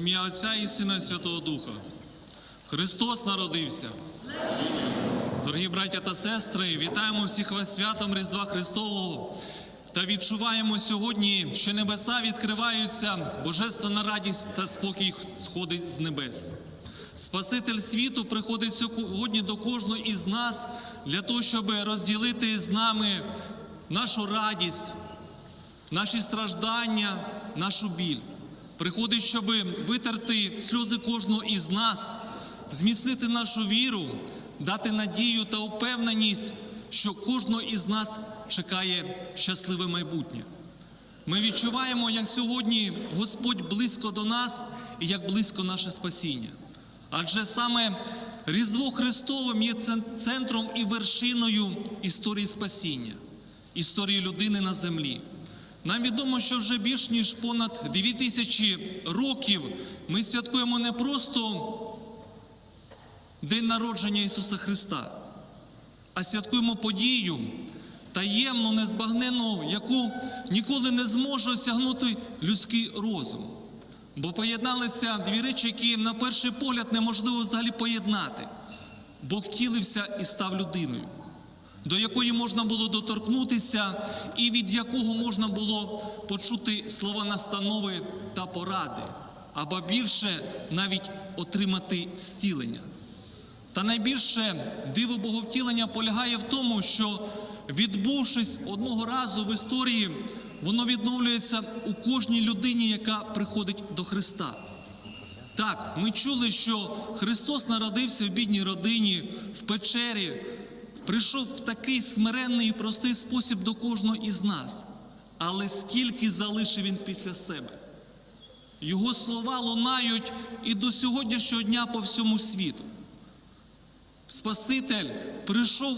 ім'я Отця і Сина і Святого Духа. Христос народився. Дорогі браття та сестри, вітаємо всіх вас святом Різдва Христового та відчуваємо сьогодні, що небеса відкриваються, божественна радість та спокій сходить з небес. Спаситель світу приходить сьогодні до кожного із нас для того, щоб розділити з нами нашу радість, наші страждання, нашу біль. Приходить, щоб витерти сльози кожного із нас, зміцнити нашу віру, дати надію та впевненість, що кожного із нас чекає щасливе майбутнє. Ми відчуваємо, як сьогодні Господь близько до нас і як близько наше спасіння. Адже саме Різдво Христовим є центром і вершиною історії спасіння, історії людини на землі. Нам відомо, що вже більш ніж понад 2000 років ми святкуємо не просто День народження Ісуса Христа, а святкуємо подію таємну, незбагнену, яку ніколи не зможе осягнути людський розум. Бо поєдналися дві речі, які на перший погляд неможливо взагалі поєднати. Бог втілився і став людиною, до якої можна було доторкнутися, і від якого можна було почути слова настанови та поради, або більше навіть отримати зцілення. Та найбільше диво боговтілення полягає в тому, що, відбувшись одного разу в історії, воно відновлюється у кожній людині, яка приходить до Христа. Так, ми чули, що Христос народився в бідній родині, в печері, прийшов в такий смиренний і простий спосіб до кожного із нас. Але скільки залишив Він після себе? Його слова лунають і до сьогоднішнього дня по всьому світу. Спаситель прийшов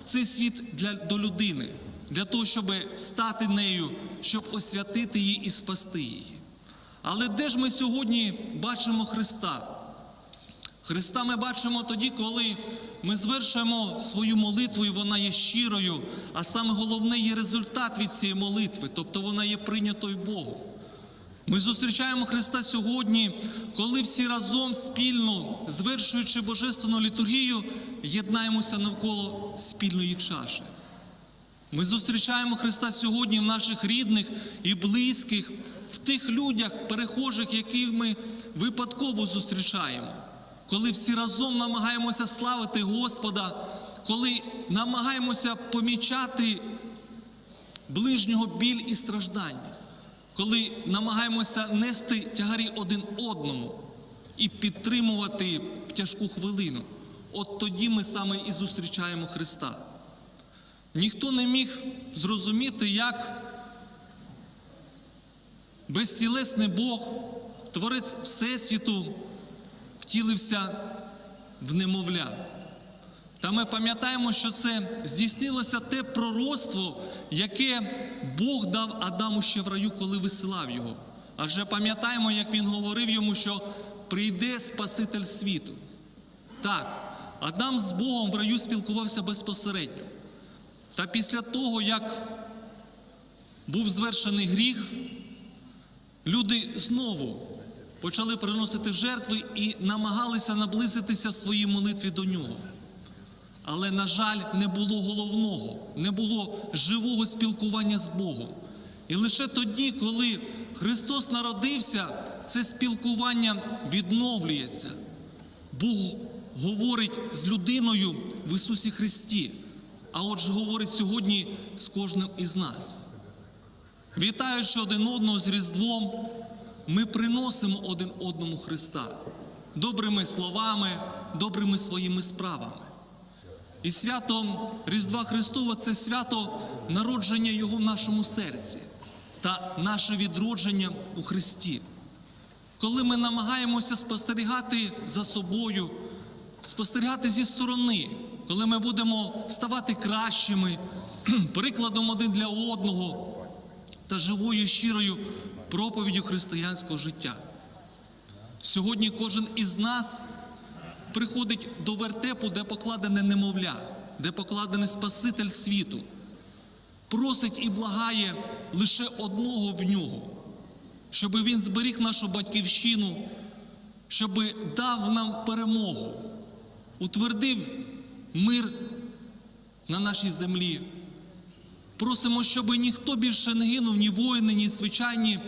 в цей світ для, до людини, для того, щоб стати нею, щоб освятити її і спасти її. Але де ж ми сьогодні бачимо Христа? Христа ми бачимо тоді, коли ми звершуємо свою молитву, і вона є щирою, а саме головне є результат від цієї молитви, тобто вона є прийнятою Богом. Ми зустрічаємо Христа сьогодні, коли всі разом спільно, звершуючи божественну літургію, єднаємося навколо спільної чаші. Ми зустрічаємо Христа сьогодні в наших рідних і близьких, в тих людях, перехожих, яких ми випадково зустрічаємо, коли всі разом намагаємося славити Господа, коли намагаємося помічати ближнього біль і страждання коли намагаємося нести тягарі один одному і підтримувати в тяжку хвилину, от тоді ми саме і зустрічаємо Христа. Ніхто не міг зрозуміти, як безцілесний Бог, Творець Всесвіту, втілився в немовля. Та ми пам'ятаємо, що це здійснилося те пророцтво, яке Бог дав Адаму ще в раю, коли висилав його. Адже пам'ятаємо, як він говорив йому, що прийде Спаситель світу. Так, Адам з Богом в раю спілкувався безпосередньо. Та після того, як був звершений гріх, люди знову почали приносити жертви і намагалися наблизитися в своїй молитві до нього. Але, на жаль, не було головного, не було живого спілкування з Богом. І лише тоді, коли Христос народився, це спілкування відновлюється. Бог говорить з людиною в Ісусі Христі, а отже, говорить сьогодні з кожним із нас. Вітаючи один одного з Різдвом, ми приносимо один одному Христа добрими словами, добрими своїми справами. І свято Різдва Христова це свято народження Його в нашому серці та наше відродження у Христі. Коли ми намагаємося спостерігати за собою, спостерігати зі сторони, коли ми будемо ставати кращими, прикладом один для одного та живою щирою проповіддю християнського життя. Сьогодні кожен із нас приходить до вертепу, де покладене немовля, де покладений Спаситель світу, просить і благає лише одного в нього, щоб Він зберіг нашу батьківщину, щоб дав нам перемогу, утвердив мир на нашій землі. Просимо, щоб ніхто більше не гинув, ні воїни, ні звичайні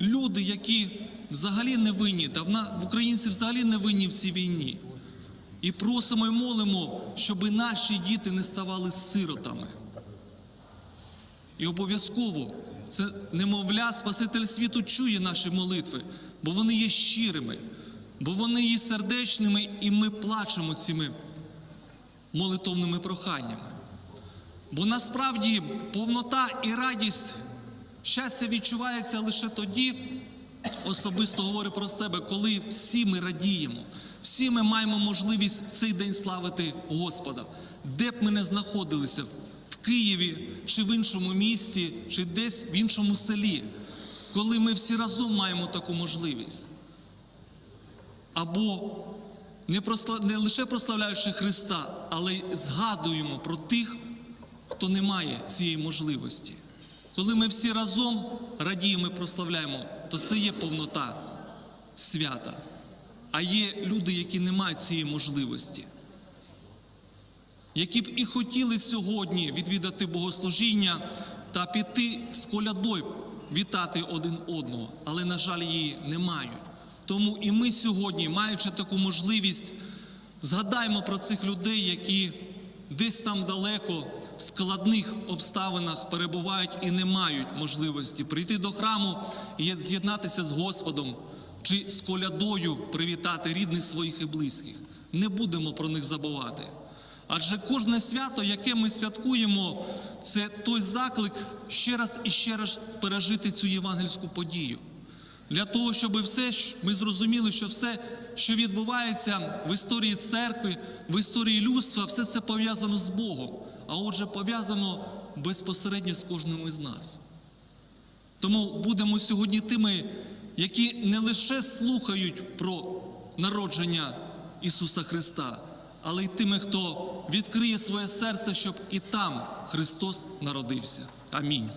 люди, які взагалі не винні, та в українці взагалі не винні в цій війні. І просимо і молимо, щоб наші діти не ставали сиротами. І обов'язково це немовля, Спаситель світу чує наші молитви, бо вони є щирими, бо вони є сердечними, і ми плачемо цими молитовними проханнями. Бо насправді повнота і радість щастя відчувається лише тоді, особисто говорю про себе, коли всі ми радіємо, всі ми маємо можливість в цей день славити Господа, де б ми не знаходилися, в Києві чи в іншому місті, чи десь в іншому селі, коли ми всі разом маємо таку можливість. Або не, просла- не лише прославляючи Христа, але й згадуємо про тих, хто не має цієї можливості. Коли ми всі разом радіємо і прославляємо, то це є повнота свята. А є люди, які не мають цієї можливості, які б і хотіли сьогодні відвідати богослужіння та піти з колядою, вітати один одного, але, на жаль, її не мають. Тому і ми сьогодні, маючи таку можливість, згадаємо про цих людей, які десь там далеко в складних обставинах перебувають і не мають можливості прийти до храму і з'єднатися з Господом чи з колядою привітати рідних своїх і близьких. Не будемо про них забувати. Адже кожне свято, яке ми святкуємо, це той заклик ще раз і ще раз пережити цю євангельську подію. Для того, щоб все ми зрозуміли, що все, що відбувається в історії церкви, в історії людства, все це пов'язано з Богом, а отже, пов'язано безпосередньо з кожним із нас. Тому будемо сьогодні тими, які не лише слухають про народження Ісуса Христа, але й тими, хто відкриє своє серце, щоб і там Христос народився. Амінь.